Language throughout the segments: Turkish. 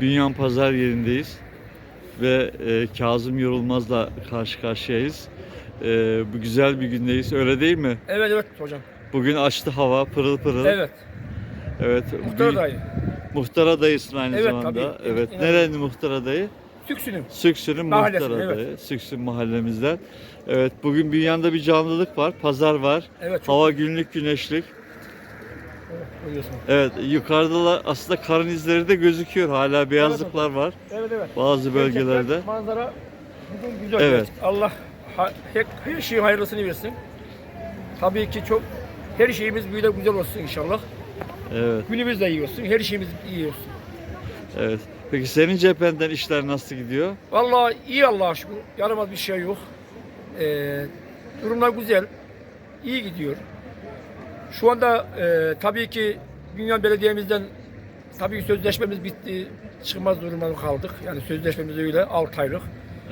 Bünyan Pazar yerindeyiz ve e, Kazım Yorulmaz'la karşı karşıyayız. E, bu güzel bir gündeyiz, öyle değil mi? Evet evet hocam. Bugün açtı hava, pırıl pırıl. Evet. Evet. Muhtar Bü- adayı. Muhtar adayısın aynı Evet, zamanda. tabii. Evet. Evet. Nerenin muhtar adayı? Süksün'ün Mahallesi, muhtar evet. adayı. Süksün mahallemizden. Evet. Bugün Bünyan'da bir canlılık var. Pazar var. Evet çok Hava günlük güneşlik. Evet. Yukarıda da aslında karın izleri de gözüküyor. Hala beyazlıklar var. Evet evet. Bazı bölgelerde. Gerçekten Manzara bugün güzel. Evet. gerçekten. Allah her şeyin hayırlısını versin. Tabii ki çok her şeyimiz böyle güzel olsun inşallah. Evet. Günümüz de iyi olsun. Her şeyimiz iyi olsun. Evet. Peki senin cephenden işler nasıl gidiyor? Vallahi iyi Allah'a şükür. Yaramaz bir şey yok. Ee, durumlar güzel. İyi gidiyor. Şu anda e, tabii ki Dünya Belediye'mizden tabii ki sözleşmemiz bitti. Çıkmaz durumda kaldık. Yani sözleşmemiz öyle 6 aylık.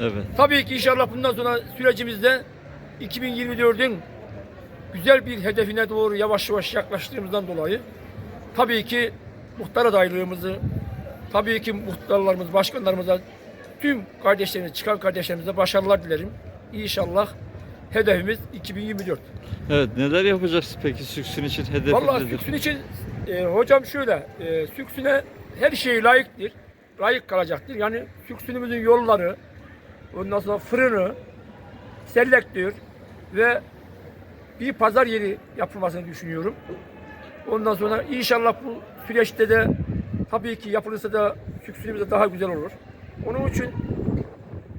Evet. Tabii ki inşallah bundan sonra sürecimizde 2024'ün güzel bir hedefine doğru yavaş yavaş yaklaştığımızdan dolayı tabii ki muhtar adaylığımızı tabii ki muhtarlarımız, başkanlarımıza tüm kardeşlerimiz, çıkan kardeşlerimize başarılar dilerim. İnşallah hedefimiz 2024. Evet. Neler yapacaksın peki Süksün için hedefin Vallahi nedir? Süksün için e, hocam şöyle, e, Süksün'e her şey layıktır. Layık kalacaktır. Yani Süksün'ümüzün yolları, ondan sonra fırını, selektör ve bir pazar yeri yapılmasını düşünüyorum. Ondan sonra inşallah bu süreçte de tabii ki yapılırsa da Süksün'ümüz de daha güzel olur. Onun için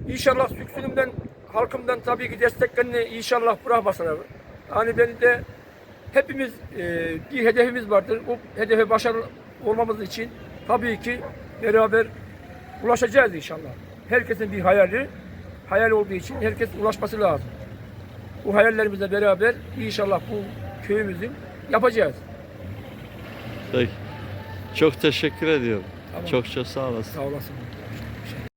inşallah Süksün'ümden, halkımdan tabii ki desteklerini inşallah bırakmasınlar. Hani ben de hepimiz e, bir hedefimiz vardır. O hedefe başarılı olmamız için tabii ki beraber ulaşacağız inşallah. Herkesin bir hayali, hayal olduğu için herkes ulaşması lazım. Bu hayallerimizle beraber inşallah bu köyümüzün yapacağız. Peki. Çok teşekkür ediyorum. Tamam. Çok çok sağ olasın. Sağ olasın.